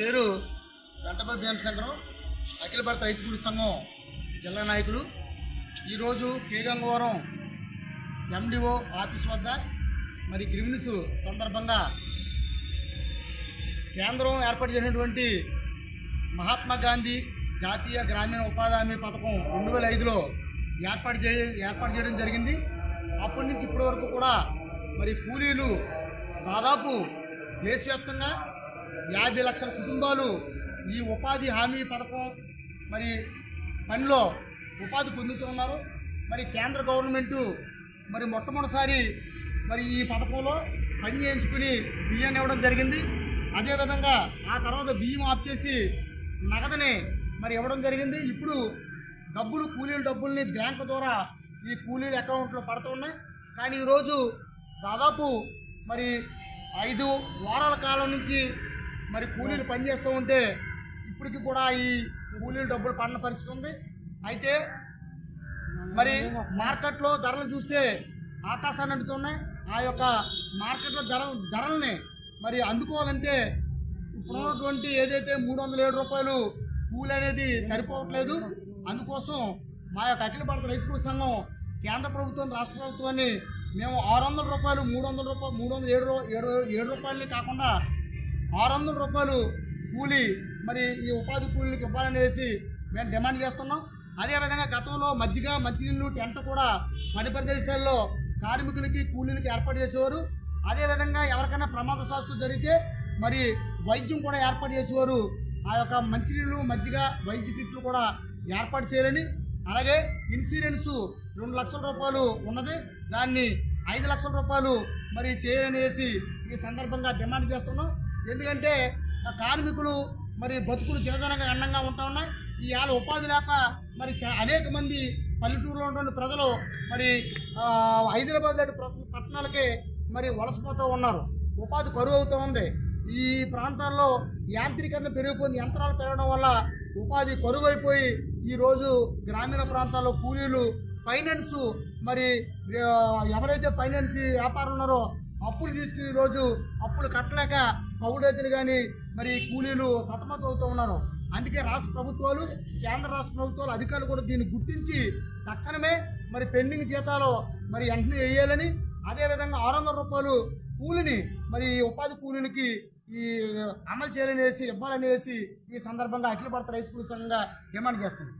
పేరు వెంటపై భీమశంకరం అఖిల భారత రైతు సంఘం జిల్లా నాయకులు. ఈరోజు కేగంగవరం ఎండిఓ ఆఫీస్ వద్ద మరి గ్రిమిన్స్ సందర్భంగా కేంద్రం ఏర్పాటు చేసినటువంటి మహాత్మా గాంధీ జాతీయ గ్రామీణ ఉపాధి హామీ పథకం రెండు వేల ఐదులో ఏర్పాటు చే ఏర్పాటు చేయడం జరిగింది. అప్పటి నుంచి ఇప్పటి వరకు కూడా మరి కూలీలు దాదాపు దేశవ్యాప్తంగా యాభై లక్షల కుటుంబాలు ఈ ఉపాధి హామీ పథకం మరి పనిలో ఉపాధి పొందుతున్నారు. మరి కేంద్ర గవర్నమెంటు మరి మొట్టమొదటిసారి మరి ఈ పథకంలో పని చేయించుకుని బియ్యాన్ని ఇవ్వడం జరిగింది. అదేవిధంగా ఆ తర్వాత బియ్యం ఆఫ్ చేసి నగదని మరి ఇవ్వడం జరిగింది. ఇప్పుడు డబ్బులు కూలీల డబ్బుల్ని బ్యాంకు ద్వారా ఈ కూలీల అకౌంట్లో పడుతూ ఉన్నాయి. కానీ ఈరోజు దాదాపు మరి ఐదు వారాల కాలం నుంచి మరి కూలీలు పనిచేస్తూ ఉంటే ఇప్పటికి కూడా ఈ కూలీలు డబ్బులు పడిన పరిస్థితి ఉంది. అయితే మరి మార్కెట్లో ధరలు చూస్తే ఆకాశాన్ని అంటుతున్నాయి. ఆ యొక్క మార్కెట్లో ధర ధరల్ని మరి అందుకోవాలంటే ఇప్పుడు ఉన్నటువంటి ఏదైతే మూడు వందల ఏడు రూపాయలు కూలి అనేది సరిపోవట్లేదు. అందుకోసం మా యొక్క అఖిల భారత రైతు సంఘం కేంద్ర ప్రభుత్వం రాష్ట్ర ప్రభుత్వాన్ని మేము ఆరు వందల రూపాయలు మూడు వందల రూపాయలు మూడు వందల ఏడు ఏడు ఏడు రూపాయలని కాకుండా ఆరు వందల రూపాయలు కూలి మరి ఈ ఉపాధి కూలీలకు ఇవ్వాలనేసి మేము డిమాండ్ చేస్తున్నాం. అదేవిధంగా గతంలో మజ్జిగ మంచినీళ్ళు టెంట్ కూడా పని ప్రదేశాల్లో కార్మికులకి కూలీలకి ఏర్పాటు చేసేవారు. అదేవిధంగా ఎవరికైనా ప్రమాదశాస్తు జరిగితే మరి వైద్యం కూడా ఏర్పాటు చేసేవారు. ఆ యొక్క మంచినీళ్ళు మజ్జిగ వైద్య కిట్లు కూడా ఏర్పాటు చేయాలని. అలాగే ఇన్సూరెన్స్ రెండు లక్షల రూపాయలు ఉన్నది. దాన్ని ఐదు లక్షల రూపాయలు మరి చేయాలనేసి ఈ సందర్భంగా డిమాండ్ చేస్తున్నాం. ఎందుకంటే కార్మికులు మరి బతుకులు చిరదనంగా అండంగా ఉంటా ఉన్నాయి. ఈ ఉపాధి లేక మరి అనేక మంది పల్లెటూరులో ఉన్నటువంటి ప్రజలు మరి హైదరాబాద్ లాంటి పట్టణాలకే మరి వలసపోతూ ఉన్నారు. ఉపాధి కరువు అవుతూ ఉంది. ఈ ప్రాంతాల్లో యాంత్రీకరణ పెరిగిపోయింది. యంత్రాలు పెరగడం వల్ల ఉపాధి కరువు అయిపోయి ఈరోజు గ్రామీణ ప్రాంతాల్లో కూలీలు ఫైనాన్స్ మరి ఎవరైతే ఫైనాన్స్ వ్యాపారం ఉన్నారో అప్పులు తీసుకుని ఈరోజు అప్పులు కట్టలేక కౌడైతులు కానీ మరి కూలీలు సతమతం అవుతూ ఉన్నారు. అందుకే రాష్ట్ర ప్రభుత్వాలు కేంద్ర రాష్ట్ర ప్రభుత్వాలు అధికారులు కూడా దీన్ని గుర్తించి తక్షణమే మరి పెండింగ్ జీతాలు మరి వెంటనే వేయాలని అదేవిధంగా ఆరు వందల రూపాయలు కూలిని మరి ఈ ఉపాధి కూలీలకి ఈ అమలు చేయాలనేసి ఇవ్వాలనేసి ఈ సందర్భంగా అఖిల భారత రైతు సంఘంగా డిమాండ్ చేస్తుంది